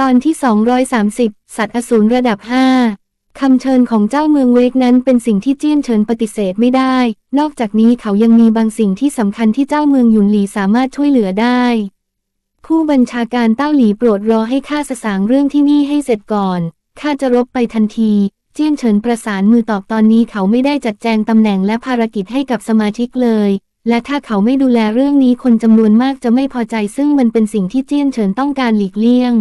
ตอนที่ 230 สัตว์อสูรระดับ 5 คำเชิญของเจ้าเมืองเวกนั้นเป็นสิ่งที่เจี้ยนเฉินปฏิเสธไม่ได้ นอกจากนี้เขายังมีบางสิ่งที่สำคัญที่เจ้าเมืองหยุนหลีสามารถช่วยเหลือได้ ผู้บัญชาการเต้าหลีโปรดรอให้ข้าสสางเรื่องที่นี่ให้เสร็จก่อนข้าจะรบไปทันที เจี้ยนเฉินประสานมือตอบตอนนี้เขาไม่ได้จัดแจงตำแหน่งและภารกิจให้กับสมาชิกเลย และถ้าเขาไม่ดูแลเรื่องนี้คนจำนวนมากจะไม่พอใจซึ่งมันเป็นสิ่งที่เจี้ยนเฉินต้องการหลีกเลี่ยง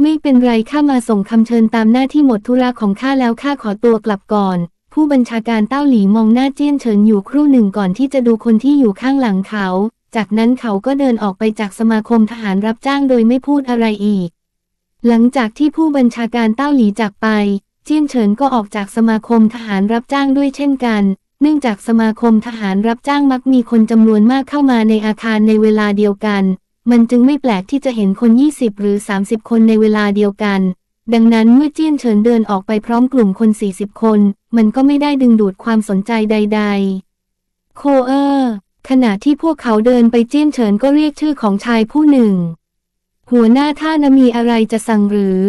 ไม่เป็นไรข้ามาส่งคำเชิญตามหน้าที่หมดธุระของข้าแล้วข้าขอตัวกลับก่อน ผู้บัญชาการเต้าหลีมองหน้าเจี้ยนเฉินอยู่ครู่หนึ่งก่อนที่จะดูคนที่อยู่ข้างหลังเขา จากนั้นเขาก็เดินออกไปจากสมาคมทหารรับจ้างโดยไม่พูดอะไรอีก หลังจากที่ผู้บัญชาการเต้าหลีจากไป เจี้ยนเฉินก็ออกจากสมาคมทหารรับจ้างด้วยเช่นกัน เนื่องจากสมาคมทหารรับจ้างมักมีคนจำนวนมากเข้ามาในอาคารในเวลาเดียวกัน มันจึงไม่แปลกที่จะเห็นคน 20 หรือ 30 คนในเวลาเดียวกัน ดังนั้นเมื่อเจี้ยนเฉินเดินออกไปพร้อมกลุ่มคน 40 คน มันก็ไม่ได้ดึงดูดความสนใจใด ๆ โคเออร์ขณะที่พวกเขาเดินไปเจี้ยนเฉินก็เรียกชื่อของชายผู้หนึ่ง หัวหน้าท่านมีอะไรจะสั่งหรือ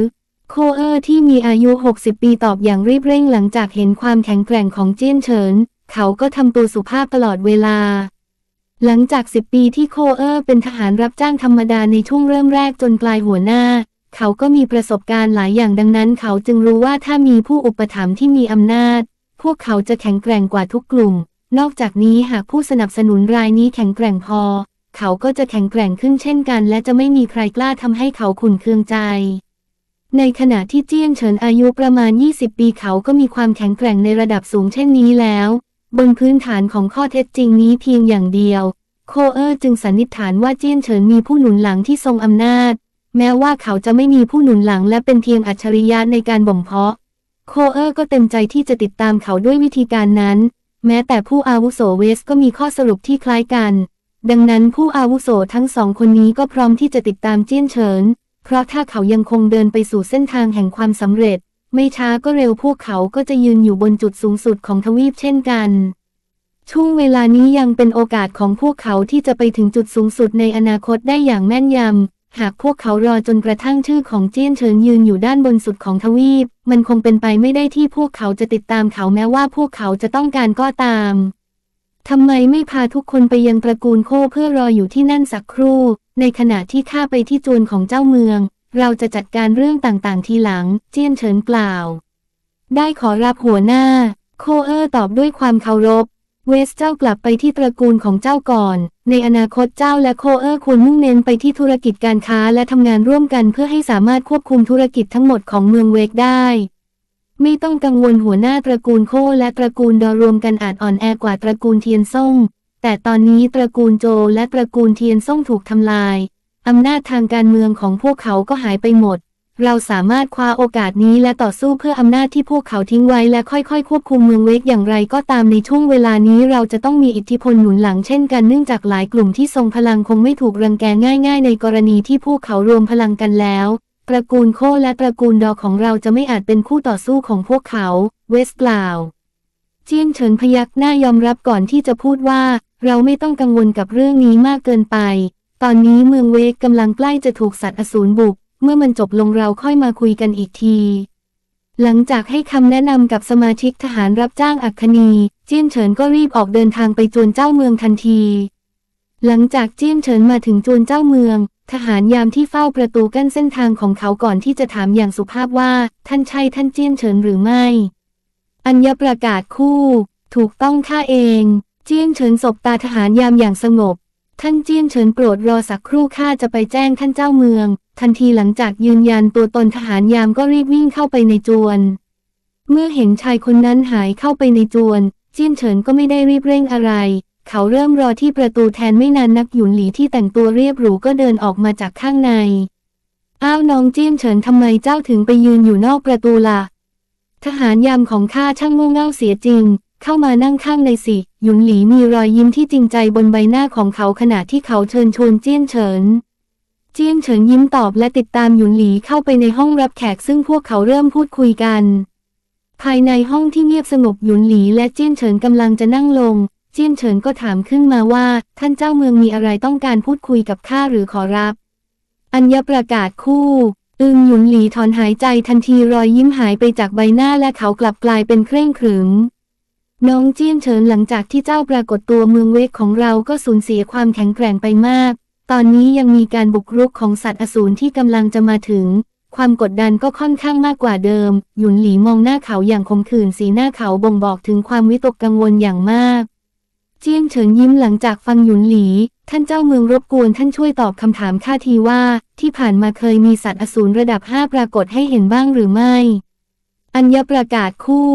โคเออร์ที่มีอายุ 60 ปีตอบอย่างรีบเร่งหลังจากเห็นความแข็งแกร่งของเจี้ยนเฉิน เขาก็ทำตัวสุภาพตลอดเวลา หลังจาก 10 ปีที่โคเออร์เป็นทหารรับจ้างธรรมดาในช่วงเริ่มแรกจนกลายหัวหน้า เขาก็มีประสบการณ์หลายอย่างดังนั้น เขาจึงรู้ว่าถ้ามีผู้อุปถัมภ์ที่มีอำนาจ พวกเขาจะแข็งแกร่งกว่าทุกกลุ่ม นอกจากนี้หากผู้สนับสนุนรายนี้แข็งแกร่งพอ เขาก็จะแข็งแกร่งขึ้นเช่นกัน และจะไม่มีใครกล้าทำให้เขาขุนเคืองใจ ในขณะที่เจี้ยนเฉินอายุประมาณ 20 ปีเขาก็มีความแข็งแกร่งในระดับสูงเช่นนี้แล้ว บนพื้นฐานของข้อเท็จจริงนี้เพียงอย่างเดียว โคเออร์จึงสันนิษฐานว่าเจี้ยนเฉินมีผู้หนุนหลังที่ทรงอำนาจ แม้ว่าเขาจะไม่มีผู้หนุนหลังและเป็นเพียงอัจฉริยะในการบ่มเพาะ โคเออร์ก็เต็มใจที่จะติดตามเขาด้วยวิธีการนั้น แม้แต่ผู้อาวุโสเวสก็มีข้อสรุปที่คล้ายกัน ดังนั้นผู้อาวุโสทั้งสองคนนี้ก็พร้อมที่จะติดตามเจี้ยนเฉิน เพราะถ้าเขายังคงเดินไปสู่เส้นทางแห่งความสำเร็จ ไม่ช้าก็เร็วพวกเขาก็จะยืนอยู่บนจุดสูงสุดของทวีปเช่นกัน ช่วงเวลานี้ยังเป็นโอกาสของพวกเขาที่จะไปถึงจุดสูงสุดในอนาคตได้อย่างแม่นยำ หากพวกเขารอจนกระทั่งชื่อของเจี้ยนเฉินยืนอยู่ด้านบนสุดของทวีป มันคงเป็นไปไม่ได้ที่พวกเขาจะติดตามเขาแม้ว่าพวกเขาจะต้องการก็ตามทำไมไม่พาทุกคนไปยังตระกูลโคเพื่อรออยู่ที่นั่นสักครู่ ในขณะที่ข้าไปที่จวนของเจ้าเมือง เราจะจัดการเรื่องต่างๆ ทีหลัง เจี้ยนเฉินกล่าว ได้ขอรับหัวหน้า โคเออร์ตอบด้วยความเคารพ เวสเจ้ากลับไปที่ตระกูลของเจ้าก่อน ในอนาคตเจ้าและโคเออร์ควรมุ่งเน้นไปที่ธุรกิจการค้าและทำงานร่วมกันเพื่อให้สามารถควบคุมธุรกิจทั้งหมดของเมืองเวกได้ ไม่ต้องกังวลหัวหน้าตระกูลโคและตระกูลดอรวมกันอาจอ่อนแอกว่าตระกูลเทียนซ่งแต่ตอนนี้ตระกูลโจและตระกูลเทียนซ่งถูกทำลาย อำนาจทางการเมืองของพวกเขาก็หายไปหมด เราสามารถคว้าโอกาสนี้และต่อสู้เพื่ออำนาจที่พวกเขาทิ้งไว้และค่อยๆ ควบคุมเมืองเวกอย่างไรก็ตามในช่วงเวลานี้เราจะต้องมีอิทธิพลหนุนหลังเช่นกันเนื่องจากหลายกลุ่มที่ทรงพลังคงไม่ถูกรังแกง่าย ๆ ในกรณีที่พวกเขารวมพลังกันแล้วตระกูลโคและตระกูลดอของเราจะไม่อาจเป็นคู่ต่อสู้ของพวกเขา เวสกล่าว เจียงเฉินพยักหน้ายอมรับก่อนที่จะพูดว่า เราไม่ต้องกังวลกับเรื่องนี้มากเกินไป ตอนนี้เมืองเวกกำลังใกล้จะถูกสัตว์อสูรบุก เมื่อมันจบลงเราค่อยมาคุยกันอีกที หลังจากให้คำแนะนำกับสมาชิกทหารรับจ้างอัคคณีเจี้ยนเฉินก็รีบออกเดินทางไปจวนเจ้าเมืองทันที หลังจากเจี้ยนเฉินมาถึงจวนเจ้าเมือง ทหารยามที่เฝ้าประตูกั้นเส้นทางของเขาก่อนที่จะถามอย่างสุภาพว่า ท่านใช่ท่านเจี้ยนเฉินหรือไม่ อัญญประกาศคู่ ถูกต้องข้าเอง เจี้ยนเฉินสบตาทหารยามอย่างสงบ ท่านเจี้ยนเฉินโปรดรอสักครู่ข้าจะไปแจ้งท่านเจ้าเมือง ทันทีหลังจากยืนยันตัวตนทหารยามก็รีบวิ่งเข้าไปในจวน เมื่อเห็นชายคนนั้นหายเข้าไปในจวน เจี้ยนเฉินก็ไม่ได้รีบเร่งอะไร เขาเริ่มรอที่ประตูแทนไม่นานนักหยุนหลีที่แต่งตัวเรียบหรูก็เดินออกมาจากข้างใน อ้าวน้องเจี้ยนเฉินทำไมเจ้าถึงไปยืนอยู่นอกประตูล่ะ ทหารยามของข้าช่างโง่เง่าเสียจริง เข้ามานั่งข้างในสิ หยุนหลีมีรอยยิ้มที่จริงใจบนใบหน้าของเขาขณะที่เขาเชิญชวนเจี้ยนเฉิน เจี้ยนเฉินยิ้มตอบและติดตามหยุนหลีเข้าไปในห้องรับแขกซึ่งพวกเขาเริ่มพูดคุยกัน ภายในห้องที่เงียบสงบหยุนหลีและเจี้ยนเฉินกำลังจะนั่งลง เจี้ยนเฉินก็ถามขึ้นมาว่า ท่านเจ้าเมืองมีอะไรต้องการพูดคุยกับข้าหรือขอรับ อัญญประกาศคู่อือึงหยุนหลีถอนหายใจทันทีรอยยิ้มหายไปจากใบหน้าและเขากลับกลายเป็นเคร่งขรึม น้องเจี้ยนเฉินหลังจากที่เจ้าปรากฏตัวเมืองเวกของเราก็สูญเสียความแข็งแกร่งไปมาก ตอนนี้ยังมีการบุกรุกของสัตว์อสูรที่กำลังจะมาถึง ความกดดันก็ค่อนข้างมากกว่าเดิม หยุนหลีมองหน้าเขาอย่างขมขื่นสีหน้าเขาบ่งบอกถึงความวิตกกังวลอย่างมาก เจี้ยงเฉินยิ้มหลังจากฟังหยุนหลี ท่านเจ้าเมืองรบกวนท่านช่วยตอบคำถามข้าทีว่า ที่ผ่านมาเคยมีสัตว์อสูรระดับห้าปรากฏให้เห็นบ้างหรือไม่ อัญญประกาศคู่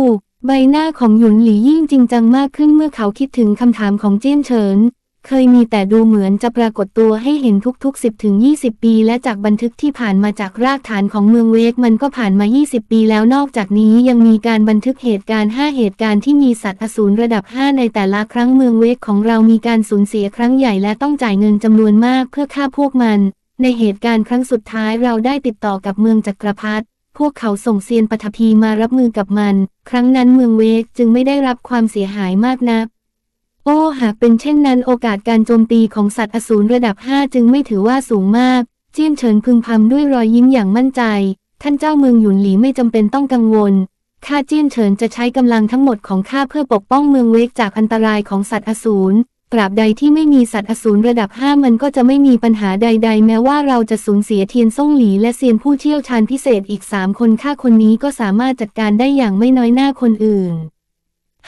ใบหน้าของหยุนหลียิ่งจริงจังมากขึ้นเมื่อเขาคิดถึงคำถามของเจี้ยนเฉิน เคยมีแต่ดูเหมือนจะปรากฏตัวให้เห็นทุกๆ 10ถึง20 ปี และจากบันทึกที่ผ่านมาจากรากฐานของเมืองเวกมันก็ผ่านมา 20 ปีแล้วนอกจากนี้ยังมีการบันทึกเหตุการณ์ 5 เหตุการณ์ที่มีสัตว์อสูรระดับ 5 ในแต่ละครั้งเมืองเวกของเรามีการสูญเสียครั้งใหญ่และต้องจ่ายเงินจำนวนมากเพื่อฆ่าพวกมัน ในเหตุการณ์ครั้งสุดท้ายเราได้ติดต่อกับเมืองจักรพรรดิ พวกเขาส่งเซียนปฐพีมารับมือกับมัน ครั้งนั้นเมืองเวกจึงไม่ได้รับความเสียหายมากนัก โอ้ หากเป็นเช่นนั้นโอกาสการโจมตีของสัตว์อสูรระดับ 5 จึงไม่ถือว่าสูงมาก เจี้ยนเฉินพึงพำด้วยรอยยิ้มอย่างมั่นใจ ท่านเจ้าเมืองหยุนหลีไม่จำเป็นต้องกังวล ข้าเจี้ยนเฉินจะใช้กำลังทั้งหมดของข้าเพื่อปกป้องเมืองเวกจากอันตรายของสัตว์อสูร ตราบใดที่ไม่มีสัตว์อสูรระดับ 5 มันก็จะไม่มีปัญหาใด ๆ แม้ว่าเราจะสูญเสียเทียนซ่งหลีและเซียนผู้เชี่ยวชาญพิเศษอีก 3 คนข้าคนนี้ก็สามารถจัดการได้อย่างไม่น้อยหน้าคนอื่น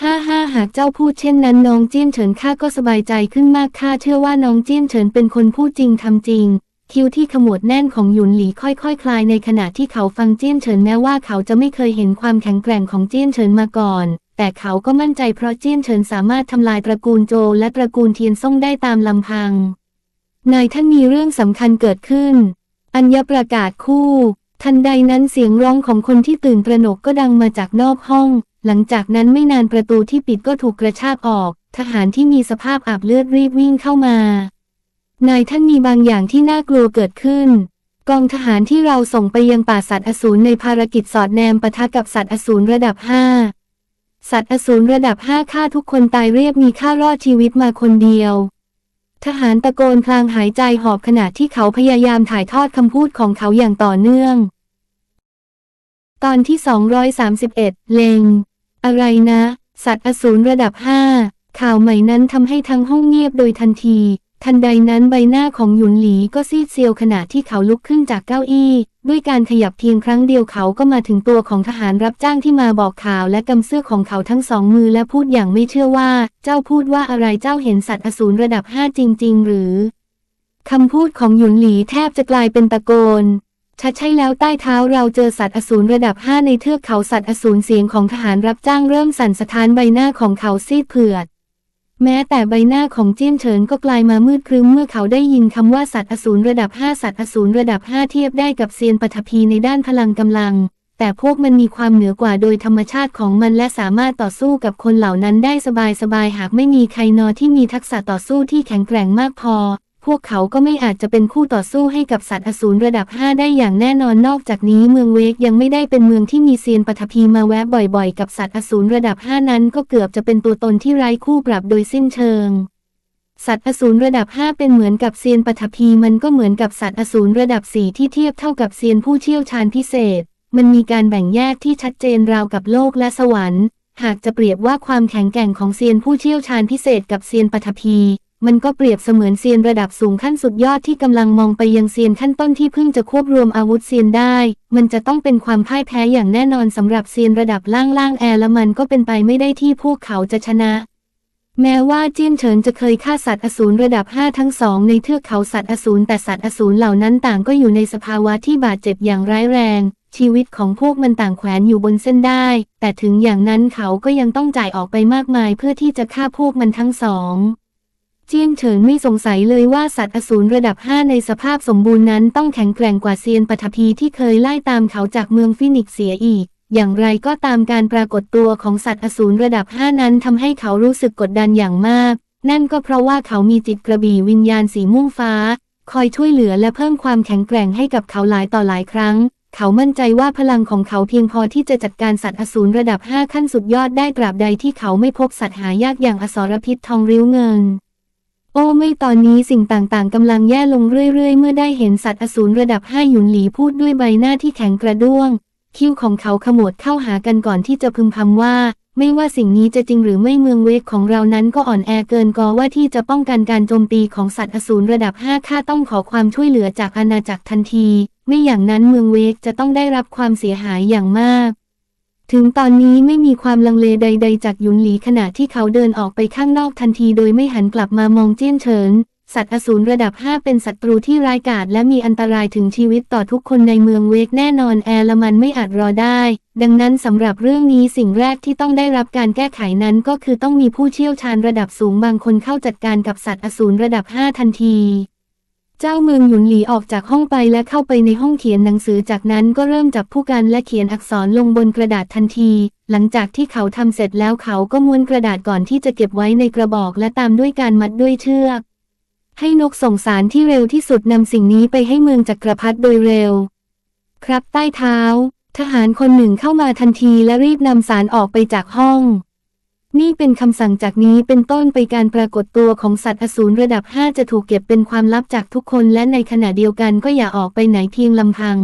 ห้าห้าหากเจ้าพูดเช่นนั้นน้องเจี้ยนเฉินข้าก็สบายใจขึ้นมากข้าเชื่อว่าน้องเจี้ยนเฉินเป็นคนพูดจริงทำจริง คิ้วที่ขมวดแน่นของหยุนหลีค่อยๆคคลายในขณะที่เขาฟังเจี้ยนเฉินแม้ว่าเขาจะไม่เคยเห็นความแข็งแกร่งของเจี้ยนเฉินมาก่อน แต่เขาก็มั่นใจเพราะเจี้ยนเฉินสามารถทำลายตระกูลโจและตระกูลเทียนซ่งได้ตามลำพัง นายท่านมีเรื่องสำคัญเกิดขึ้น อัญญประกาศคู่ ทันใดนั้นเสียงร้องของคนที่ตื่นตระหนกก็ดังมาจากนอกห้อง หลังจากนั้นไม่นานประตูที่ปิดก็ถูกกระชากออก ทหารที่มีสภาพอาบเลือดรีบวิ่งเข้ามานายท่านมีบางอย่างที่น่ากลัวเกิดขึ้น กองทหารที่เราส่งไปยังป่าสัตว์อสูรในภารกิจสอดแนมปะทะกับสัตว์อสูรระดับห้า สัตว์อสูรระดับห้าฆ่าทุกคนตายเรียบมีค่ารอดชีวิตมาคนเดียว ทหารตะโกนพลางหายใจหอบขณะที่เขาพยายามถ่ายทอดคำพูดของเขาอย่างต่อเนื่อง ตอนที่ 231 เลง อะไรนะ สัตว์อสูรระดับ5ข่าวใหม่นั้นทำให้ทั้งห้องเงียบโดยทันที ทันใดนั้นใบหน้าของหยุนหลีก็ซีดเซียวขณะที่เขาลุกขึ้นจากเก้าอี้ ด้วยการขยับเพียงครั้งเดียวเขาก็มาถึงตัวของทหารรับจ้างที่มาบอกข่าวและกำเสื้อของเขาทั้งสองมือและพูดอย่างไม่เชื่อว่า เจ้าพูดว่าอะไรเจ้าเห็นสัตว์อสูรระดับ5จริง ๆ หรือคำพูดของหยุนหลีแทบจะกลายเป็นตะโกนชัดใช่แล้วใต้เท้าเราเจอสัตว์อสูรระดับ 5 ในเทือกเขาสัตว์อสูรเสียงของทหารรับจ้างเริ่มสั่นสะท้านใบหน้าของเขาซีดเผือด แม้แต่ใบหน้าของเจี้ยนเฉินก็กลายมามืดครึ้มเมื่อเขาได้ยินคำว่าสัตว์อสูรระดับ 5 สัตว์อสูรระดับ 5 เทียบได้กับเซียนปฐพีในด้านพลังกำลัง แต่พวกมันมีความเหนือกว่าโดยธรรมชาติของมันและสามารถต่อสู้กับคนเหล่านั้นได้สบายๆหากไม่มีใครนอที่มีทักษะต่อสู้ที่แข็งแกร่งมากพอ พวกเขาก็ไม่อาจจะเป็นคู่ต่อสู้ให้กับสัตว์อสูรระดับ 5 ได้อย่างแน่นอนนอกจากนี้เมืองเวกยังไม่ได้เป็นเมืองที่มีเซียนปฐพีมาแวะบ่อยๆ กับสัตว์อสูรระดับ 5 นั้นก็เกือบจะเป็นตัวตนที่ไร้คู่ปรับโดยสิ้นเชิง สัตว์อสูรระดับ 5 เป็นเหมือนกับเซียนปฐพีมันก็เหมือนกับสัตว์อสูรระดับ 4 ที่เทียบเท่ากับเซียนผู้เชี่ยวชาญพิเศษ มันมีการแบ่งแยกที่ชัดเจนราวกับโลกและสวรรค์ หากจะเปรียบว่าความแข็งแกร่งของเซียนผู้เชี่ยวชาญพิเศษกับเซียนปฐพี มันก็เปรียบเสมือนเซียนระดับสูงขั้นสุดยอดที่กำลังมองไปยังเซียนขั้นต้นที่เพิ่งจะควบรวมอาวุธเซียนได้ มันจะต้องเป็นความพ่ายแพ้อย่างแน่นอนสำหรับเซียนระดับล่างๆแอร์และมันก็เป็นไปไม่ได้ที่พวกเขาจะชนะ แม้ว่าเจี้ยนเฉินจะเคยฆ่าสัตว์อสูรระดับ 5 ทั้งสองในเทือกเขาสัตว์อสูรแต่สัตว์อสูรเหล่านั้นต่างก็อยู่ในสภาวะที่บาดเจ็บอย่างร้ายแรง ชีวิตของพวกมันต่างแขวนอยู่บนเส้นได้ แต่ถึงอย่างนั้นเขาก็ยังต้องจ่ายออกไปมากมายเพื่อที่จะฆ่าพวกมันทั้งสอง เจี้ยนเฉินไม่สงสัยเลยว่าสัตว์อสูรระดับ 5 ในสภาพสมบูรณ์นั้นต้องแข็งแกร่งกว่าเซียนปฐพีที่เคยไล่ตามเขาจากเมืองฟินิกเสียอีก อย่างไรก็ตามการปรากฏตัวของสัตว์อสูรระดับ 5 นั้นทำให้เขารู้สึกกดดันอย่างมาก นั่นก็เพราะว่าเขามีจิตกระบี่วิญญาณสีม่วงฟ้า คอยช่วยเหลือและเพิ่มความแข็งแกร่งให้กับเขาหลายต่อหลายครั้ง เขามั่นใจว่าพลังของเขาเพียงพอที่จะจัดการสัตว์อสูรระดับ 5 ขั้นสุดยอดได้ตราบใดที่เขาไม่พบสัตว์หายากอย่างอสรพิษทองริ้วเงิน โอ้ไม่ตอนนี้สิ่งต่างๆกำลังแย่ลงเรื่อยๆ เมื่อได้เห็นสัตว์อสูรระดับห้าหยุนหลีพูดด้วยใบหน้าที่แข็งกระด้วง คิ้วของเขาขมวดเข้าหากันก่อนที่จะพึมพำว่า ไม่ว่าสิ่งนี้จะจริงหรือไม่เมืองเวกของเรานั้นก็อ่อนแอเกินกอว่าที่จะป้องกันการโจมตีของสัตว์อสูรระดับห้าข้าต้องขอความช่วยเหลือจากอาณาจักรทันที ไม่อย่างนั้นเมืองเวกจะต้องได้รับความเสียหายอย่างมาก ถึงตอนนี้ไม่มีความลังเลใด ๆ จากหยุนหลีขณะที่เขาเดินออกไปข้างนอกทันทีโดยไม่หันกลับมามองเจี้ยนเฉิน สัตว์อสูรระดับ 5 เป็นศัตรูที่ร้ายกาจและมีอันตรายถึงชีวิตต่อทุกคนในเมืองเวกแน่นอนแอร์ลมันไม่อาจรอได้ ดังนั้นสำหรับเรื่องนี้สิ่งแรกที่ต้องได้รับการแก้ไขนั้นก็คือต้องมีผู้เชี่ยวชาญระดับสูงบางคนเข้าจัดการกับสัตว์อสูรระดับ 5 ทันที เจ้าเมืองหยุนหลีออกจากห้องไปและเข้าไปในห้องเขียนหนังสือจากนั้นก็เริ่มจับผู้กันและเขียนอักษรลงบนกระดาษทันที หลังจากที่เขาทำเสร็จแล้วเขาก็ม้วนกระดาษก่อนที่จะเก็บไว้ในกระบอกและตามด้วยการมัดด้วยเชือก ให้นกส่งสารที่เร็วที่สุดนำสิ่งนี้ไปให้เมืองจักรพรรดิโดยเร็ว ครับใต้เท้า ทหารคนหนึ่งเข้ามาทันทีและรีบนำสารออกไปจากห้อง นี่เป็นคำสั่งจากนี้เป็นต้นไปการปรากฏตัวของสัตว์อสูรระดับ 5 จะถูกเก็บเป็นความลับจากทุกคนและในขณะเดียวกันก็อย่าออกไปไหนเพียงลำพัง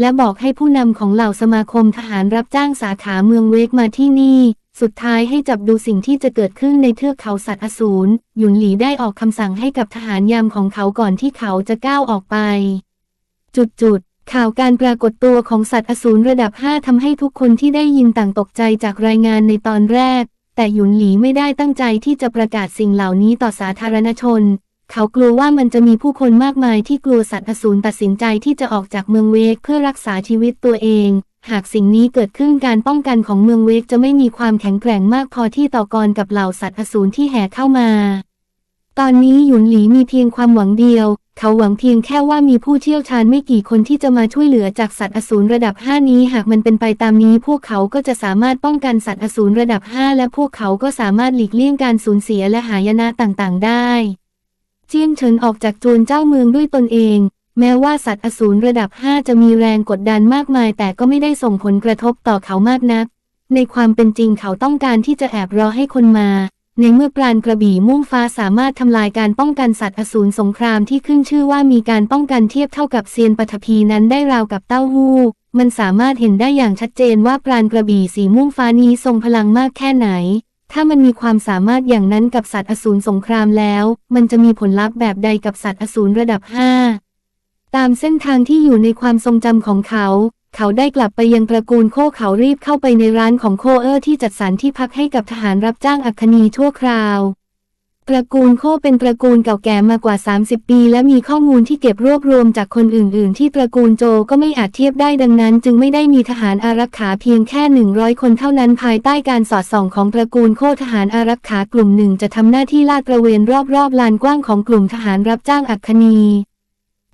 และบอกให้ผู้นำของเหล่าสมาคมทหารรับจ้างสาขาเมืองเวกมาที่นี่ สุดท้ายให้จับดูสิ่งที่จะเกิดขึ้นในเทือกเขาสัตว์อสูรหยุนหลีได้ออกคำสั่งให้กับทหารยามของเขาก่อนที่เขาจะก้าวออกไป จุดจุดข่าวการปรากฏตัวของสัตว์อสูรระดับ 5ทำให้ทุกคนที่ได้ยินต่างตกใจจากรายงานในตอนแรก แต่หยุนหลีไม่ได้ตั้งใจที่จะประกาศสิ่งเหล่านี้ต่อสาธารณชน เขากลัวว่ามันจะมีผู้คนมากมายที่กลัวสัตว์อสูรตัดสินใจที่จะออกจากเมืองเวกเพื่อรักษาชีวิตตัวเอง หากสิ่งนี้เกิดขึ้นการป้องกันของเมืองเวกจะไม่มีความแข็งแกร่งมากพอที่ต่อกรกับเหล่าสัตว์อสูรที่แห่เข้ามา ตอนนี้หยุนหลีมีเพียงความหวังเดียว เขาหวังเพียงแค่ว่ามีผู้เชี่ยวชาญไม่กี่คนที่จะมาช่วยเหลือจากสัตว์อสูรระดับ 5 นี้ หากมันเป็นไปตามนี้พวกเขาก็จะสามารถป้องกันสัตว์อสูรระดับ 5 และพวกเขาก็สามารถหลีกเลี่ยงการสูญเสียและหายนะต่างๆ ได้ เจียงเฉินออกจากโจรเจ้าเมืองด้วยตนเอง แม้ว่าสัตว์อสูรระดับ 5 จะมีแรงกดดันมากมาย แต่ก็ไม่ได้ส่งผลกระทบต่อเขามากนัก ในความเป็นจริงเขาต้องการที่จะแอบรอให้คนมา ในเมื่อปราณกระบี่ม่วงฟ้าสามารถทำลายการป้องกันสัตว์อสูรสงครามที่ขึ้นชื่อว่ามีการป้องกันเทียบเท่ากับเซียนปฐพีนั้นได้ราวกับเต้าหู้ มันสามารถเห็นได้อย่างชัดเจนว่าปราณกระบี่สีม่วงฟ้านี้ทรงพลังมากแค่ไหน ถ้ามันมีความสามารถอย่างนั้นกับสัตว์อสูรสงครามแล้ว มันจะมีผลลัพธ์แบบใดกับสัตว์อสูรระดับ 5 ตามเส้นทางที่อยู่ในความทรงจำของเขา เขาได้กลับไปยังตระกูลโคเขารีบเข้าไปในร้านของโคเออร์ที่จัดสรรที่พักให้กับทหารรับจ้างอัคคนีชั่วคราว ตระกูลโคเป็นตระกูลเก่าแก่มากว่า 30 ปี และมีข้อมูลที่เก็บรวบรวมจากคนอื่น ๆ ที่ตระกูลโจก็ไม่อาจเทียบได้ดังนั้น จึงไม่ได้มีทหารอารักขาเพียงแค่ 100 คนเท่านั้นภายใต้การสอดส่องของตระกูลโคทหารอารักขากลุ่มหนึ่งจะทำหน้าที่ลาดตระเวนรอบ ๆ ลานกว้างของกลุ่มทหารรับจ้างอัคคนี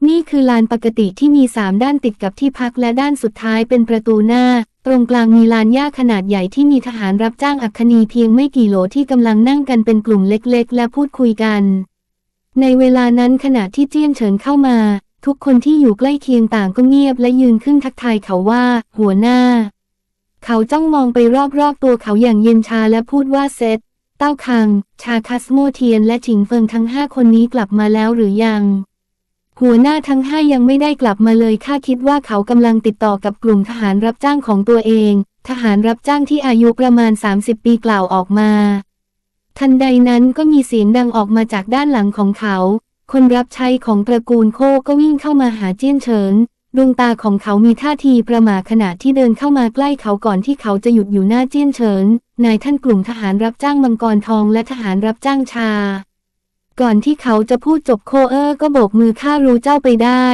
นี่คือลานปกติที่มีสามด้านติดกับที่พักและด้านสุดท้ายเป็นประตูหน้า ตรงกลางมีลานหญ้าขนาดใหญ่ที่มีทหารรับจ้างอัคคนีเพียงไม่กี่โหลที่กำลังนั่งกันเป็นกลุ่มเล็กๆ และพูดคุยกัน ในเวลานั้นขณะที่เจี้ยนเฉินเข้ามา ทุกคนที่อยู่ใกล้เคียงต่างก็เงียบและยืนขึ้นทักทายเขาว่า หัวหน้า เขาจ้องมองไปรอบๆตัวเขาอย่างเย็นชาและพูดว่าเซตเต้าคัง ชาคัสโมเทียนและฉิงเฟิงทั้งห้าคนนี้กลับมาแล้วหรือยัง หัวหน้าทั้งห้ายังไม่ได้กลับมาเลยข้าคิดว่าเขากำลังติดต่อกับกลุ่มทหารรับจ้างของตัวเอง ทหารรับจ้างที่อายุประมาณ 30 ปีกล่าวออกมา ทันใดนั้นก็มีเสียงดังออกมาจากด้านหลังของเขา คนรับใช้ของตระกูลโคก็วิ่งเข้ามาหาเจี้ยนเฉินดวงตาของเขามีท่าทีประหม่าขณะที่เดินเข้ามาใกล้เขาก่อนที่เขาจะหยุดอยู่หน้าเจี้ยนเฉิน นายท่านกลุ่มทหารรับจ้างมังกรทองและทหารรับจ้างชา ก่อนที่เขาจะพูดจบโคเออร์ก็โบกมือข้ารู้เจ้าไปได้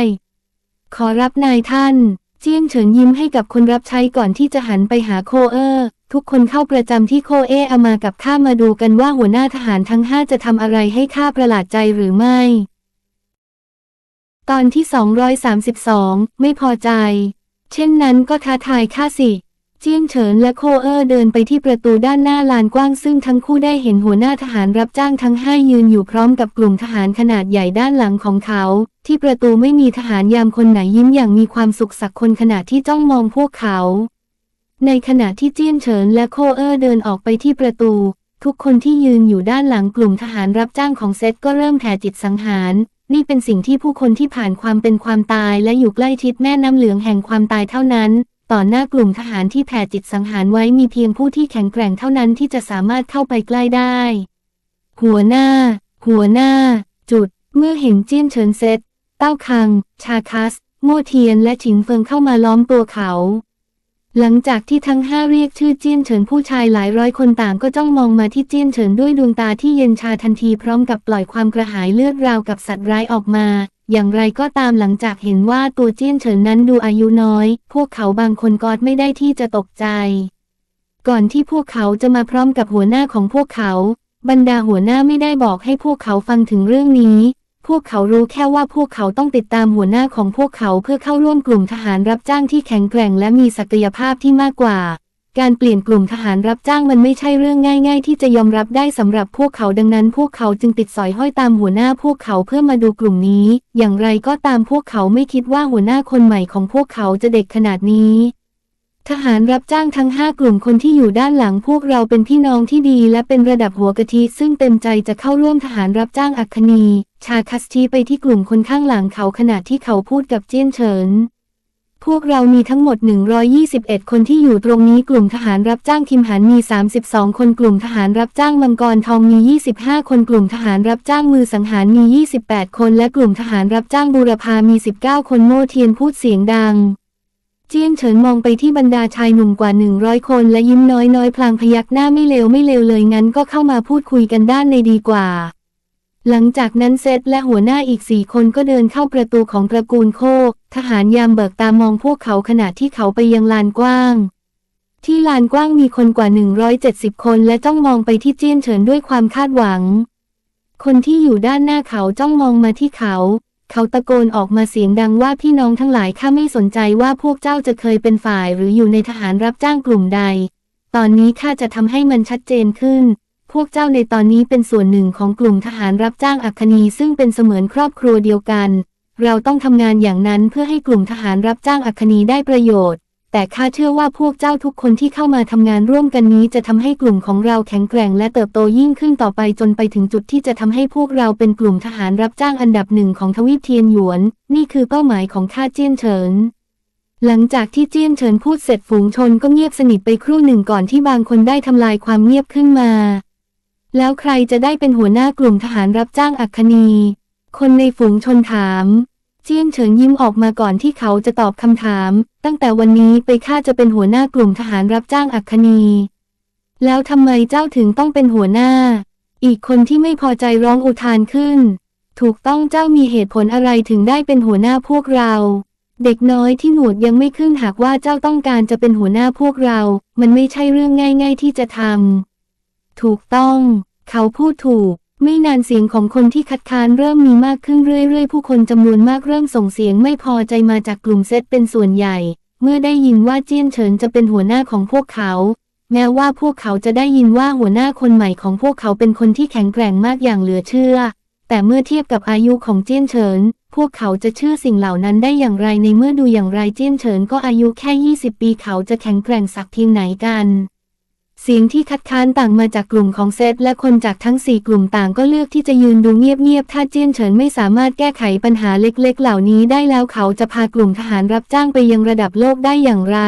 ขอรับนายท่าน เจียงเฉินยิ้มให้กับคนรับใช้ก่อนที่จะหันไปหาโคเออร์ ทุกคนเข้าประจำที่โคเอเอามากับข้ามาดูกันว่าหัวหน้าทหารทั้งห้าจะทำอะไรให้ข้าประหลาดใจหรือไม่ ตอนที่ 232 ไม่พอใจ เช่นนั้นก็ท้าทายข้าสิ เจี้ยงเฉินและโคเออร์เดินไปที่ประตูด้านหน้าลานกว้างซึ่งทั้งคู่ได้เห็นหัวหน้าทหารรับจ้างทั้งห้ายืนอยู่พร้อมกับกลุ่มทหารขนาดใหญ่ด้านหลังของเขา ที่ประตูไม่มีทหารยามคนไหนยิ้มอย่างมีความสุขสักคนขณะที่จ้องมองพวกเขา ในขณะที่เจี้ยนเฉินและโคเออร์เดินออกไปที่ประตู ทุกคนที่ยืนอยู่ด้านหลังกลุ่มทหารรับจ้างของเซตก็เริ่มแผ่จิตสังหารนี่เป็นสิ่งที่ผู้คนที่ผ่านความเป็นความตายและอยู่ใกล้ชิดแม่น้ำเหลืองแห่งความตายเท่านั้น ต่อหน้ากลุ่มทหารที่แผ่จิตสังหารไว้มีเพียงผู้ที่แข็งแกร่งเท่านั้นที่จะสามารถเข้าไปใกล้ได้ หัวหน้า หัวหน้า จุด เมื่อเห็นเจี้ยนเฉินเซตเต้าคัง ชาคัส โม่เทียนและฉิงเฟิงเข้ามาล้อมตัวเขา หลังจากที่ทั้งห้าเรียกชื่อเจี้ยนเฉินผู้ชายหลายร้อยคนต่างก็จ้องมองมาที่เจี้ยนเฉินด้วยดวงตาที่เย็นชาทันทีพร้อมกับปล่อยความกระหายเลือดราวกับสัตว์ร้ายออกมา อย่างไรก็ตามหลังจากเห็นว่าตัวเจี้ยนเฉินนั้นดูอายุน้อย พวกเขาบางคนกอดไม่ได้ที่จะตกใจ ก่อนที่พวกเขาจะมาพร้อมกับหัวหน้าของพวกเขา บรรดาหัวหน้าไม่ได้บอกให้พวกเขาฟังถึงเรื่องนี้ พวกเขารู้แค่ว่าพวกเขาต้องติดตามหัวหน้าของพวกเขาเพื่อเข้าร่วมกลุ่มทหารรับจ้างที่แข็งแกร่งและมีศักยภาพที่มากกว่า การเปลี่ยนกลุ่มทหารรับจ้างมันไม่ใช่เรื่องง่าย ๆ ที่จะยอมรับได้สำหรับพวกเขาดังนั้น พวกเขาจึงติดสอยห้อยตามหัวหน้าพวกเขาเพื่อมาดูกลุ่มนี้ อย่างไรก็ตามพวกเขาไม่คิดว่าหัวหน้าคนใหม่ของพวกเขาจะเด็กขนาดนี้ ทหารรับจ้างทั้งห้ากลุ่มคนที่อยู่ด้านหลังพวกเราเป็นพี่น้องที่ดีและเป็นระดับหัวกะทิซึ่งเต็มใจจะเข้าร่วมทหารรับจ้างอัคคณีชาคัสทีไปที่กลุ่มคนข้างหลังเขาขณะที่เขาพูดกับเจี้ยนเฉิน พวกเรามีทั้งหมด 121 คนที่อยู่ตรงนี้กลุ่มทหารรับจ้างคิมหันมี 32 คนกลุ่มทหารรับจ้างมังกรทองมี 25 คนกลุ่มทหารรับจ้างมือสังหารมี 28 คนและกลุ่มทหารรับจ้างบูรพามี 19 คนโม่เทียนพูดเสียงดัง เจี้ยนเฉินมองไปที่บรรดาชายหนุ่มกว่า 100 คนและยิ้มน้อยๆ พลางพยักหน้าไม่เลวไม่เลวเลยงั้นก็เข้ามาพูดคุยกันด้านในดีกว่า หลังจากนั้นเซตและหัวหน้าอีกสี่คนก็เดินเข้าประตูของตระกูลโคก ทหารยามเบิกตามองพวกเขาขณะที่เขาไปยังลานกว้าง ที่ลานกว้างมีคนกว่า 170 คนและจ้องมองไปที่เจี้ยนเฉินด้วยความคาดหวัง คนที่อยู่ด้านหน้าเขาจ้องมองมาที่เขา เขาตะโกนออกมาเสียงดังว่าพี่น้องทั้งหลายข้าไม่สนใจว่าพวกเจ้าจะเคยเป็นฝ่ายหรืออยู่ในทหารรับจ้างกลุ่มใด ตอนนี้ข้าจะทำให้มันชัดเจนขึ้น พวกเจ้าในตอนนี้เป็นส่วนหนึ่งของกลุ่มทหารรับจ้างอัคคณีซึ่งเป็นเสมือนครอบครัวเดียวกัน เราต้องทำงานอย่างนั้นเพื่อให้กลุ่มทหารรับจ้างอัคคณีได้ประโยชน์ แต่ข้าเชื่อว่าพวกเจ้าทุกคนที่เข้ามาทำงานร่วมกันนี้จะทำให้กลุ่มของเราแข็งแกร่งและเติบโตยิ่งขึ้นต่อไปจนไปถึงจุดที่จะทำให้พวกเราเป็นกลุ่มทหารรับจ้างอันดับหนึ่งของทวีปเทียนหยวน นี่คือเป้าหมายของข้าเจี้ยนเฉินหลังจากที่เจี้ยนเฉินพูดเสร็จฝูงชนก็เงียบสนิทไปครู่หนึ่งก่อนที่บางคนได้ทำลายความเงียบขึ้นมา แล้วใครจะได้เป็นหัวหน้ากลุ่มทหารรับจ้างอัคคณีคนในฝูงชนถาม เจียนเฉินยิ้มออกมาก่อนที่เขาจะตอบคำถาม ตั้งแต่วันนี้ไปข้าจะเป็นหัวหน้ากลุ่มทหารรับจ้างอัคคณีแล้วทำไมเจ้าถึงต้องเป็นหัวหน้า อีกคนที่ไม่พอใจร้องอุทานขึ้น ถูกต้องเจ้ามีเหตุผลอะไรถึงได้เป็นหัวหน้าพวกเราเด็กน้อยที่หนวดยังไม่ขึ้นหากว่าเจ้าต้องการจะเป็นหัวหน้าพวกเรา มันไม่ใช่เรื่องง่าย ๆ ที่จะทำ ถูกต้อง เขาพูดถูก ไม่นานเสียงของคนที่คัดค้านเริ่มมีมากขึ้นเรื่อยๆ ผู้คนจำนวนมากเริ่มส่งเสียงไม่พอใจมาจากกลุ่มเซตเป็นส่วนใหญ่ เมื่อได้ยินว่าเจี้ยนเฉินจะเป็นหัวหน้าของพวกเขา แม้ว่าพวกเขาจะได้ยินว่าหัวหน้าคนใหม่ของพวกเขาเป็นคนที่แข็งแกร่งมากอย่างเหลือเชื่อ แต่เมื่อเทียบกับอายุของเจี้ยนเฉินพวกเขาจะเชื่อสิ่งเหล่านั้นได้อย่างไรในเมื่อดูอย่างไรเจี้ยนเฉินก็อายุแค่ 20 ปีเขาจะแข็งแกร่งสักเพียงไหนกัน เสียงที่คัดค้านต่างมาจากกลุ่มของเซตและคนจากทั้ง 4 กลุ่มต่างก็เลือกที่จะยืนดูเงียบๆ ถ้าเจี้ยนเฉินไม่สามารถแก้ไขปัญหาเล็กๆ เหล่านี้ได้แล้วเขาจะพากลุ่มทหารรับจ้างไปยังระดับโลกได้อย่างไร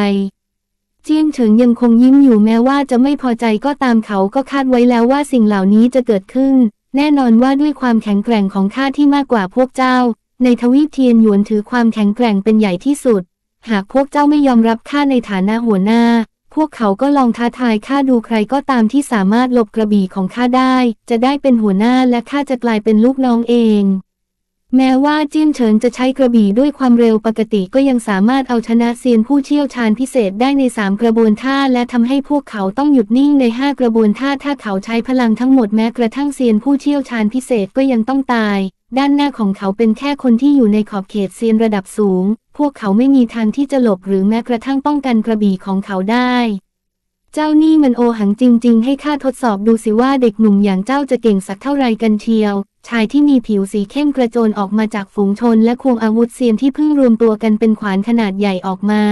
เจี้ยนเฉินยังคงยิ้มอยู่แม้ว่าจะไม่พอใจก็ตามเขาก็คาดไว้แล้วว่าสิ่งเหล่านี้จะเกิดขึ้น แน่นอนว่าด้วยความแข็งแกร่งของข้าที่มากกว่าพวกเจ้า ในทวีปเทียนหยวนถือความแข็งแกร่งเป็นใหญ่ที่สุด หากพวกเจ้าไม่ยอมรับข้าในฐานะหัวหน้า พวกเขาก็ลองท้าทายข้าดูใครก็ตามที่สามารถหลบกระบี่ของข้าได้ จะได้เป็นหัวหน้าและข้าจะกลายเป็นลูกน้องเอง แม้ว่าจิ้นเฉินจะใช้กระบี่ด้วยความเร็วปกติก็ยังสามารถเอาชนะเซียนผู้เชี่ยวชาญพิเศษได้ในสามกระบวนท่า และทำให้พวกเขาต้องหยุดนิ่งในห้ากระบวนท่าถ้าเขาใช้พลังทั้งหมดแม้กระทั่งเซียนผู้เชี่ยวชาญพิเศษก็ยังต้องตาย ด้านหน้าของเขาเป็นแค่คนที่อยู่ในขอบเขตเซียนระดับสูง พวกเขาไม่มีทางที่จะหลบหรือแม้กระทั่งป้องกันกระบี่ของเขาได้ เจ้านี่มันโอหังจริง ๆ ให้ข้าทดสอบดูสิว่าเด็กหนุ่มอย่างเจ้าจะเก่งสักเท่าไรกันเชียว ชายที่มีผิวสีเข้มกระโจนออกมาจากฝูงชนและควงอาวุธเซียนที่เพิ่งรวมตัวกันเป็นขวานขนาดใหญ่ออกมา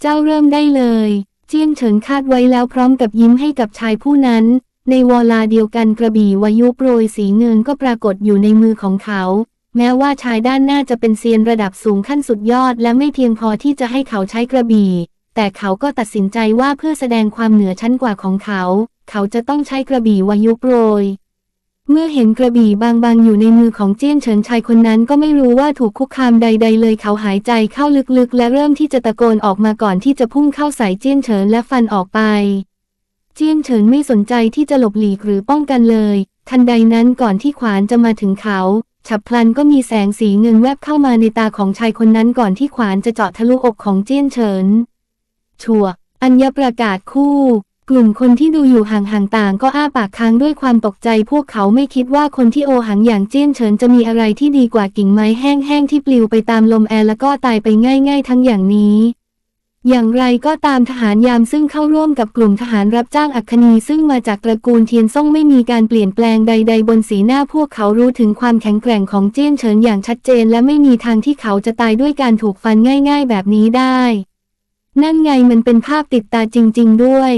เจ้าเริ่มได้เลย เจียนเฉินคาดไว้แล้วพร้อมกับยิ้มให้กับชายผู้นั้น ในเวลาเดียวกันกระบี่วายุโปรยสีเงินก็ปรากฏอยู่ในมือของเขา แม้ว่าชายด้านหน้าจะเป็นเซียนระดับสูงขั้นสุดยอด และไม่เพียงพอที่จะให้เขาใช้กระบี่ แต่เขาก็ตัดสินใจว่าเพื่อแสดงความเหนือชั้นกว่าของเขา เขาจะต้องใช้กระบี่วายุโปรย เมื่อเห็นกระบี่บางๆอยู่ในมือของเจี้ยนเฉินชายคนนั้นก็ไม่รู้ว่าถูกคุกคามใด ๆ เลยเขาหายใจเข้าลึกๆ และเริ่มที่จะตะโกนออกมาก่อนที่จะพุ่งเข้าใส่เจี้ยนเฉินและฟันออกไป เจี้ยนเฉินไม่สนใจที่จะหลบหลีกหรือป้องกันเลย ทันใดนั้นก่อนที่ขวานจะมาถึงเขา ฉับพลันก็มีแสงสีเงินแวบเข้ามาในตาของชายคนนั้นก่อนที่ขวานจะเจาะทะลุอกของเจี้ยนเฉิน ชัว อัญญประกาศคู่ กลุ่มคนที่ดูอยู่ห่างๆต่างก็อ้าปากค้างด้วยความตกใจ พวกเขาไม่คิดว่าคนที่โอหังอย่างเจี้ยนเฉินจะมีอะไรที่ดีกว่ากิ่งไม้แห้งๆที่ปลิวไปตามลมแอร์แล้วก็ตายไปง่าย ๆ ทั้งอย่างนี้ อย่างไรก็ตามทหารยามซึ่งเข้าร่วมกับกลุ่มทหารรับจ้างอัคนีซึ่งมาจากตระกูลเทียนซ่งไม่มีการเปลี่ยนแปลงใด ๆ บนสีหน้าพวกเขารู้ถึงความแข็งแกร่งของเจี้ยนเฉินอย่างชัดเจน และไม่มีทางที่เขาจะตายด้วยการถูกฟันง่าย ๆ แบบนี้ได้ นั่นไงมันเป็นภาพติดตาจริง ๆ ด้วย